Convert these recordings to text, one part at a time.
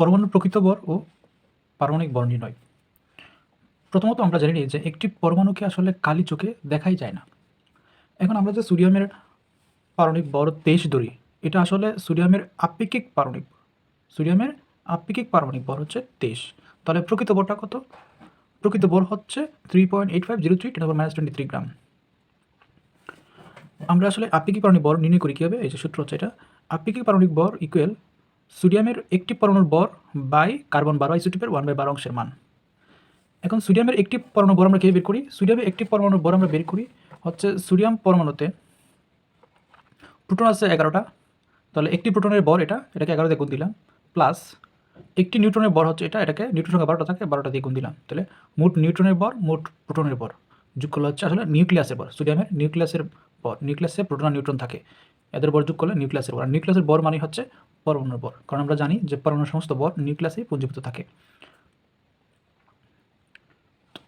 পরমাণুর প্রকৃত বর ও পারমাণবিক বর নির্ণয়। প্রথমত আমরা জানি যে একটি পরমাণুকে আসলে কালি চোখে দেখাই যায় না। এখন আমরা যে সোডিয়ামের পারমাণবিক বর তেইশ ধরি, এটা আসলে সোডিয়ামের আপেক্ষিক পারমাণবিক, সোডিয়ামের আপেক্ষিক পারমাণবিক বর হচ্ছে তেইশ। তাহলে প্রকৃত বরটা কত? প্রকৃত বর হচ্ছে three point eight five zero three ten minus twenty three gram আমরা আসলে আপেক্ষিক পারমাণবিক বর নির্ণয় করি কীভাবে? এই যে সূত্র হচ্ছে এটা, আপেক্ষিক পারমাণবিক বর ইকুয়াল সোডিয়ামের একটি পরমাণুর বর বাই কার্বন বারো আইসোটিপের ওয়ান বাই বারো অংশের মান। এখন সোডিয়ামের একটি পরমাণু বর আমরা কীভাবে বের করি? সোডিয়ামের একটি পরমাণুর বর আমরা বের করি হচ্ছে সোডিয়াম পরমাণুতে প্রোটন আছে এগারোটা। তাহলে একটি প্রোটনের বর এটা, এটাকে এগারো দিয়ে গুণ দিলাম। প্লাস একটি নিউট্রনের বর হচ্ছে এটা, এটাকে নিউট্রন সংখ্যা বারোটা থাকে, বারোটা দিয়ে গুণ দিলাম। তাহলে মোট নিউট্রনের বর, মোট প্রোটনের বর। যোগ করলে হচ্ছে আসলে নিউক্লিয়াসের বর, সোডিয়ামের নিউক্লিয়াসের বর, নিউক্লিয়াসে প্রোটন আর নিউট্রন থাকে। এদের বর যোগ করলে নিউক্লিয়াসের বর। আর নিউক্লিয়াসের বর মানে হচ্ছে পরমাণুর বর কারণ আমরা জানি যে পরমাণুর সমস্ত বর নিউক্লিয়াসেই পুঞ্জীভূত থাকে।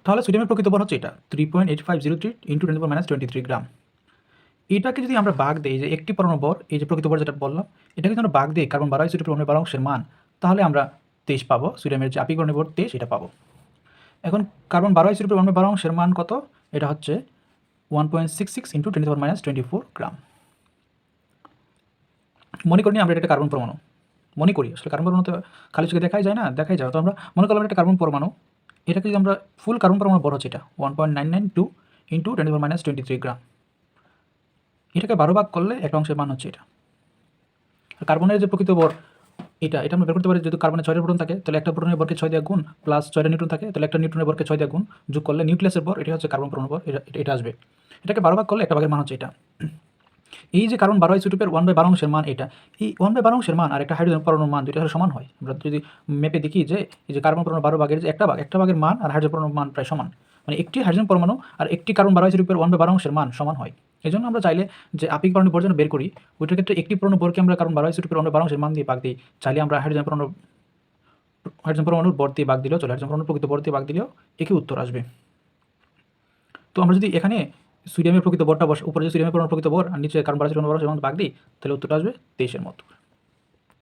তাহলে সোডিয়ামের প্রকৃত বর হচ্ছে এটা three point eight five zero three into minus twenty three gram এটাকে যদি আমরা বাঘ দিই যে একটি পরমাণু বর এই যে প্রকৃত বর যেটা বললাম, এটাকে যদি আমরা বাঘ দিই কার্বন বারো আইসোটিপের অন্য বারো অংশের মান, তাহলে আমরা তেইশ পাবো, সোডিয়ামের যে আপিক বর তেইশ এটা পাবো। এখন কার্বন বারো আইসোটিপের অন্য বারো অংশের মান কত? এটা হচ্ছে one point six six into twenty four minus twenty four gram মনে করি আমরা এটা কার্বন পরমাণু। মনে করি, আসলে কার্বন পরমাণু তো খালি চোখে দেখাই যায় না, দেখাই যায়। তো আমরা মনে করলাম একটা কার্বন পরমাণু। এটাকে যদি আমরা ফুল কার্বন পরমাণু বড় হচ্ছে এটা one point nine nine two into twenty four minus twenty three gram এটাকে বারো ভাগ করলে একটা অংশের মান হচ্ছে এটা। আর কার্বনের যে প্রকৃত বর, এটা এটা আমরা বের করতে পারি যদি কার্বনের ছয়টা প্রোটন থাকে, তাহলে একটা প্রোটনের বরকে ছয় দিয়ে গুণ প্লাস ছয়টা নিউট্রন থাকে, তাহলে একটা নিউট্রনের বরকে ছয় দিয়ে গুণ যোগ করলে নিউক্লিয়াসের বর, এটা হচ্ছে কার্বন পরমাণু বর, এটা এটা আসবে। এটাকে বারো ভাগ করলে একটা ভাগের মান হচ্ছে এটা। এই যে কারণ বারো আইসোটিপের ওয়ান বাই বারো অংশের মান এটা, এই ওয়ান বাই বারো অংশের মান আর একটা হাইড্রোজেন পরমাণুর মান দুইটা সমান হয়। আমরা যদি মেপে দেখি যে, এই যে কার্বন পরমাণু বারো ভাগের যে একটা ভাগ, একটা ভাগের মান আর হাইড্রোজেন পরমাণুর মান প্রায় সমান। মানে একটি হাইড্রোজেন পরমাণু আর একটি কার্বন বারো আইসোটিপের ওয়ান বাই বারো অংশের মান সমান হয়। এই জন্য আমরা চাইলে যে আপিক পরমাণু বর যেন বের করি, ওইটার ক্ষেত্রে একটি পরমাণু বরকে আমরা কার্বন বারো আইসোটিপের ওয়ান বাই বারো অংশের মান দিয়ে ভাগ দিই। চাইলে আমরা হাইড্রোজেন পরমাণু, হাইড্রোজেন পরমাণুর বর দিয়ে ভাগ দিলেও চলে, হাইড্রোজেন পরমাণুর প্রকৃত বর দিয়ে ভাগ দিলেও একই উত্তর আসবে। তো আমরা যদি এখানে সোডিয়ামের প্রকৃত বরটা বস, উপরে যে সুডিয়ামের পরিমাণ প্রকৃত বর আর নিচে কার্বন কোনো বড় বারো ভাগ দিই তাহলে উত্তরটা আসবে তেইশের মতো